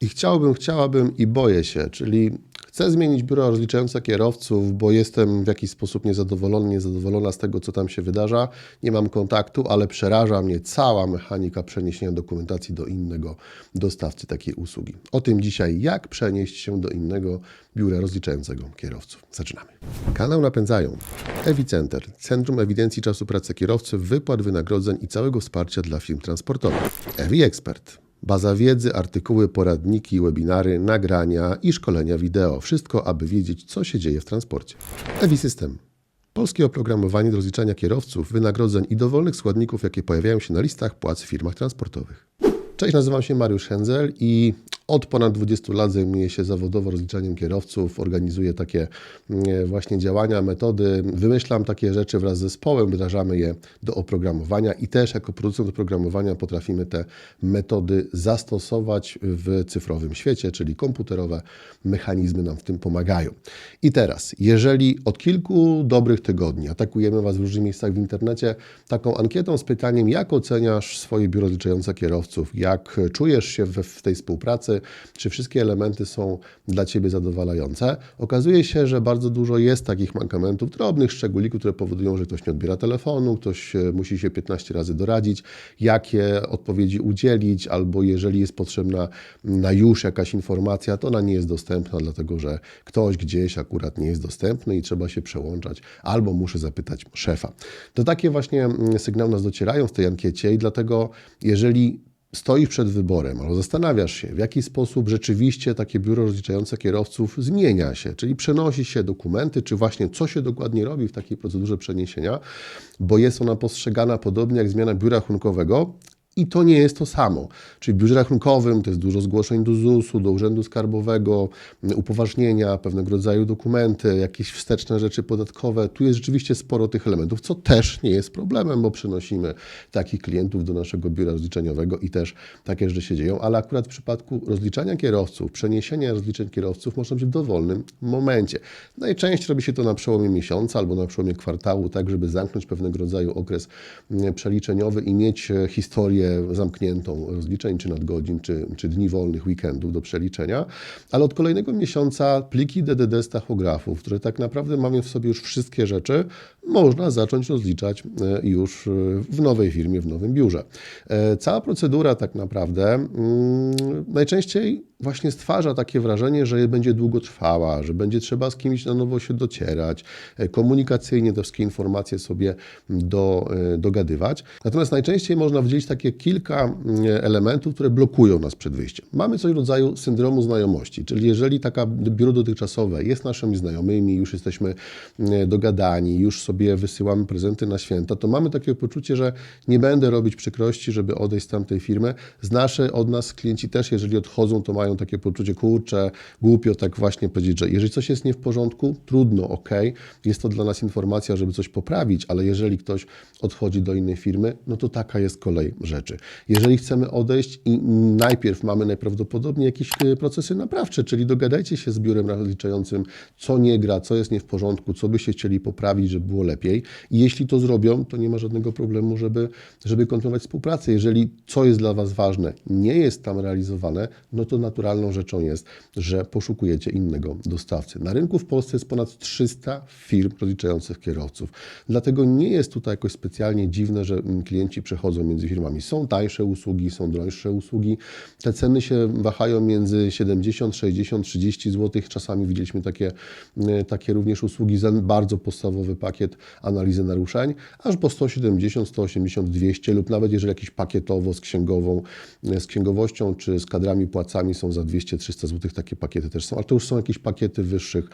I chciałbym, chciałabym i boję się, czyli chcę zmienić biuro rozliczające kierowców, bo jestem w jakiś sposób niezadowolony, niezadowolona z tego, co tam się wydarza. Nie mam kontaktu, ale przeraża mnie cała mechanika przeniesienia dokumentacji do innego dostawcy takiej usługi. O tym dzisiaj, jak przenieść się do innego biura rozliczającego kierowców. Zaczynamy. Kanał napędzają Ewicenter, Centrum Ewidencji Czasu Pracy Kierowcy, wypłat wynagrodzeń i całego wsparcia dla firm transportowych. Ewi Expert. Baza wiedzy, artykuły, poradniki, webinary, nagrania i szkolenia wideo. Wszystko, aby wiedzieć, co się dzieje w transporcie. Ewi System. Polskie oprogramowanie do rozliczania kierowców, wynagrodzeń i dowolnych składników, jakie pojawiają się na listach płac w firmach transportowych. Cześć, nazywam się Mariusz Henzel i od ponad 20 lat zajmuję się zawodowo rozliczaniem kierowców, organizuję takie mm, właśnie działania, metody, wymyślam takie rzeczy wraz z zespołem, wdrażamy je do oprogramowania i też jako producent oprogramowania potrafimy te metody zastosować w cyfrowym świecie, czyli komputerowe mechanizmy nam w tym pomagają. I teraz, jeżeli od kilku dobrych tygodni atakujemy Was w różnych miejscach w internecie taką ankietą z pytaniem, jak oceniasz swoje biuro rozliczające kierowców, jak czujesz się w tej współpracy, czy wszystkie elementy są dla Ciebie zadowalające. Okazuje się, że bardzo dużo jest takich mankamentów, drobnych szczególików, które powodują, że ktoś nie odbiera telefonu, ktoś e, musi się 15 razy doradzić, jakie odpowiedzi udzielić, albo jeżeli jest potrzebna na już jakaś informacja, to ona nie jest dostępna, dlatego że ktoś gdzieś akurat nie jest dostępny i trzeba się przełączać, albo muszę zapytać szefa. To takie właśnie mm, sygnały nas docierają w tej ankiecie i dlatego jeżeli stoisz przed wyborem albo zastanawiasz się, w jaki sposób rzeczywiście takie biuro rozliczające kierowców zmienia się, czyli przenosi się dokumenty, czy właśnie co się dokładnie robi w takiej procedurze przeniesienia, bo jest ona postrzegana podobnie jak zmiana biura rachunkowego, i to nie jest to samo. Czyli w biurze rachunkowym to jest dużo zgłoszeń do ZUS-u, do Urzędu Skarbowego, upoważnienia, pewnego rodzaju dokumenty, jakieś wsteczne rzeczy podatkowe. Tu jest rzeczywiście sporo tych elementów, co też nie jest problemem, bo przynosimy takich klientów do naszego biura rozliczeniowego i też takie rzeczy się dzieją, ale akurat w przypadku rozliczania kierowców, przeniesienia rozliczeń kierowców można być w dowolnym momencie. Najczęściej robi się to na przełomie miesiąca albo na przełomie kwartału, tak żeby zamknąć pewnego rodzaju okres przeliczeniowy i mieć e, zamkniętą rozliczeń, czy nadgodzin, czy, czy dni wolnych, weekendów do przeliczenia, ale od kolejnego miesiąca pliki DDD z tachografów, które tak naprawdę mamy w sobie już wszystkie rzeczy, można zacząć rozliczać e, już e, w nowej firmie, w nowym biurze. E, cała procedura tak naprawdę mm, najczęściej właśnie stwarza takie wrażenie, że będzie długotrwała, że będzie trzeba z kimś na nowo się docierać, komunikacyjnie te wszystkie informacje sobie do, dogadywać. Natomiast najczęściej można wydzielić takie kilka mm, elementów, które blokują nas przed wyjściem. Mamy coś w rodzaju syndromu znajomości, czyli jeżeli taka biuro dotychczasowe jest naszymi znajomymi, już jesteśmy dogadani, już sobie sobie wysyłamy prezenty na święta, to mamy takie poczucie, że nie będę robić przykrości, żeby odejść z tamtej firmy. Z nasze, od nas klienci też, jeżeli odchodzą, to mają takie poczucie, kurczę, głupio tak właśnie powiedzieć, że jeżeli coś jest nie w porządku, trudno, ok, jest to dla nas informacja, żeby coś poprawić, ale jeżeli ktoś odchodzi do innej firmy, no to taka jest kolej rzeczy. Jeżeli chcemy odejść i najpierw mamy najprawdopodobniej jakieś e, procesy naprawcze, czyli dogadajcie się z biurem rozliczającym, co nie gra, co jest nie w porządku, co byście chcieli poprawić, żeby było lepiej. I jeśli to zrobią, to nie ma żadnego problemu, żeby, żeby kontynuować współpracę. Jeżeli co jest dla Was ważne, nie jest tam realizowane, no to naturalną rzeczą jest, że poszukujecie innego dostawcy. Na rynku w Polsce jest ponad 300 firm rozliczających kierowców. Dlatego nie jest tutaj jakoś specjalnie dziwne, że klienci przechodzą między firmami. Są tańsze usługi, są droższe usługi. Te ceny się wahają między 70, 60, 30 zł. Czasami widzieliśmy takie, takie również usługi za bardzo podstawowy pakiet analizy naruszeń, aż po 170, 180, 200 lub nawet jeżeli jakiś pakietowo z księgową, z księgowością czy z kadrami płacami są za 200-300 zł, takie pakiety też są, ale to już są jakieś pakiety wyższych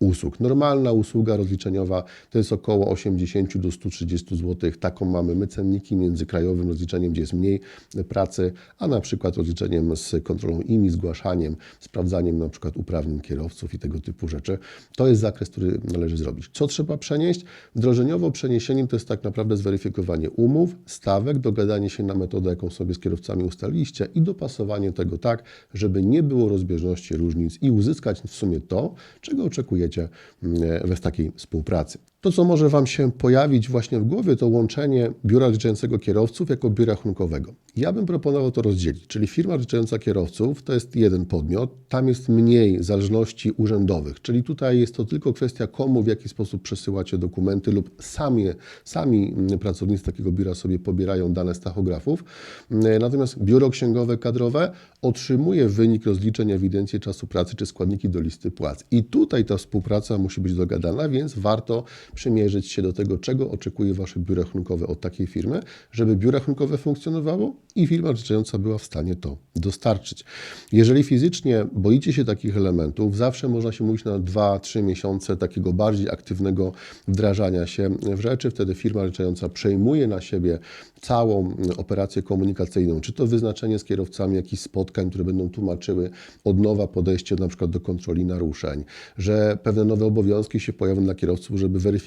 usług. Normalna usługa rozliczeniowa to jest około 80 do 130 zł. Taką mamy my cenniki między krajowym rozliczeniem, gdzie jest mniej pracy, a na przykład rozliczeniem z kontrolą IMI, zgłaszaniem, sprawdzaniem na przykład uprawnień kierowców i tego typu rzeczy. To jest zakres, który należy zrobić. Co trzeba przenieść? Wdrożeniowo przeniesieniem to jest tak naprawdę zweryfikowanie umów, stawek, dogadanie się na metodę, jaką sobie z kierowcami ustaliliście i dopasowanie tego tak, żeby nie było rozbieżności różnic i uzyskać w sumie to, czego oczekujecie mm, w takiej współpracy. To, co może Wam się pojawić właśnie w głowie, to łączenie biura rozliczającego kierowców jako biura rachunkowego. Ja bym proponował to rozdzielić, czyli firma rozliczająca kierowców to jest jeden podmiot, tam jest mniej zależności urzędowych, czyli tutaj jest to tylko kwestia komu, w jaki sposób przesyłacie dokumenty lub sami, sami mm, pracownicy takiego biura sobie pobierają dane z tachografów. Mm, Natomiast biuro księgowe kadrowe otrzymuje wynik rozliczeń ewidencji czasu pracy czy składniki do listy płac. I tutaj ta współpraca musi być dogadana, więc warto przymierzyć się do tego, czego oczekuje Wasze biuro rachunkowe od takiej firmy, żeby biuro rachunkowe funkcjonowało i firma rozliczająca była w stanie to dostarczyć. Jeżeli fizycznie boicie się takich elementów, zawsze można się mówić na 2-3 miesiące takiego bardziej aktywnego wdrażania się w rzeczy. Wtedy firma rozliczająca przejmuje na siebie całą operację komunikacyjną, czy to wyznaczenie z kierowcami jakichś spotkań, które będą tłumaczyły od nowa podejście na przykład do kontroli naruszeń, że pewne nowe obowiązki się pojawią dla kierowców, żeby weryfikować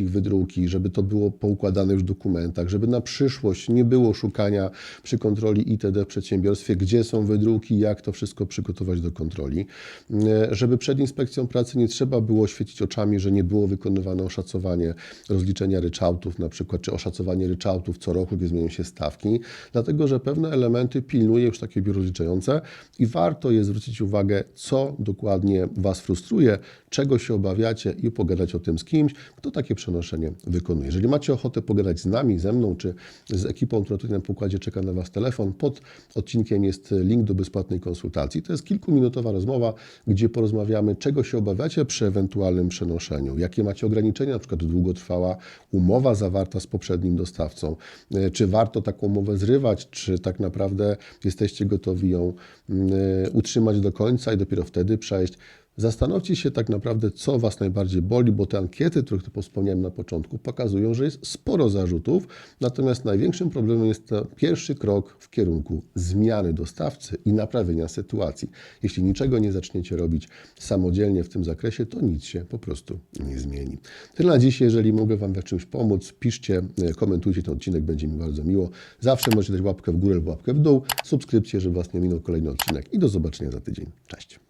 ich wydruki, żeby to było poukładane już w dokumentach, żeby na przyszłość nie było szukania przy kontroli itd. w przedsiębiorstwie, gdzie są wydruki, jak to wszystko przygotować do kontroli, E, żeby przed inspekcją pracy nie trzeba było świecić oczami, że nie było wykonywane oszacowanie rozliczenia ryczałtów na przykład, czy oszacowanie ryczałtów co roku, gdy zmienią się stawki, dlatego że pewne elementy pilnuje już takie biuro rozliczające i warto jest zwrócić uwagę, co dokładnie Was frustruje, czego się obawiacie i pogadać o tym z kimś, kto takie przenoszenie wykonuje. Jeżeli macie ochotę pogadać z nami, ze mną, czy z ekipą, która tutaj na pokładzie czeka na Was telefon, pod odcinkiem jest link do bezpłatnej konsultacji. To jest kilkuminutowa rozmowa, gdzie porozmawiamy, czego się obawiacie przy ewentualnym przenoszeniu, jakie macie ograniczenia, na przykład długo trwała umowa zawarta z poprzednim dostawcą, e, czy warto taką umowę zrywać, czy tak naprawdę jesteście gotowi ją mm, e, utrzymać do końca i dopiero wtedy przejść. Zastanówcie się tak naprawdę, co Was najbardziej boli, bo te ankiety, których wspomniałem na początku, pokazują, że jest sporo zarzutów, natomiast największym problemem jest pierwszy krok w kierunku zmiany dostawcy i naprawienia sytuacji. Jeśli niczego nie zaczniecie robić samodzielnie w tym zakresie, to nic się po prostu nie zmieni. Tyle na dziś. Jeżeli mogę Wam w czymś pomóc, piszcie, e, komentujcie ten odcinek, będzie mi bardzo miło. Zawsze możecie dać łapkę w górę lub łapkę w dół, subskrypcję, żeby Was nie minął kolejny odcinek i do zobaczenia za tydzień. Cześć!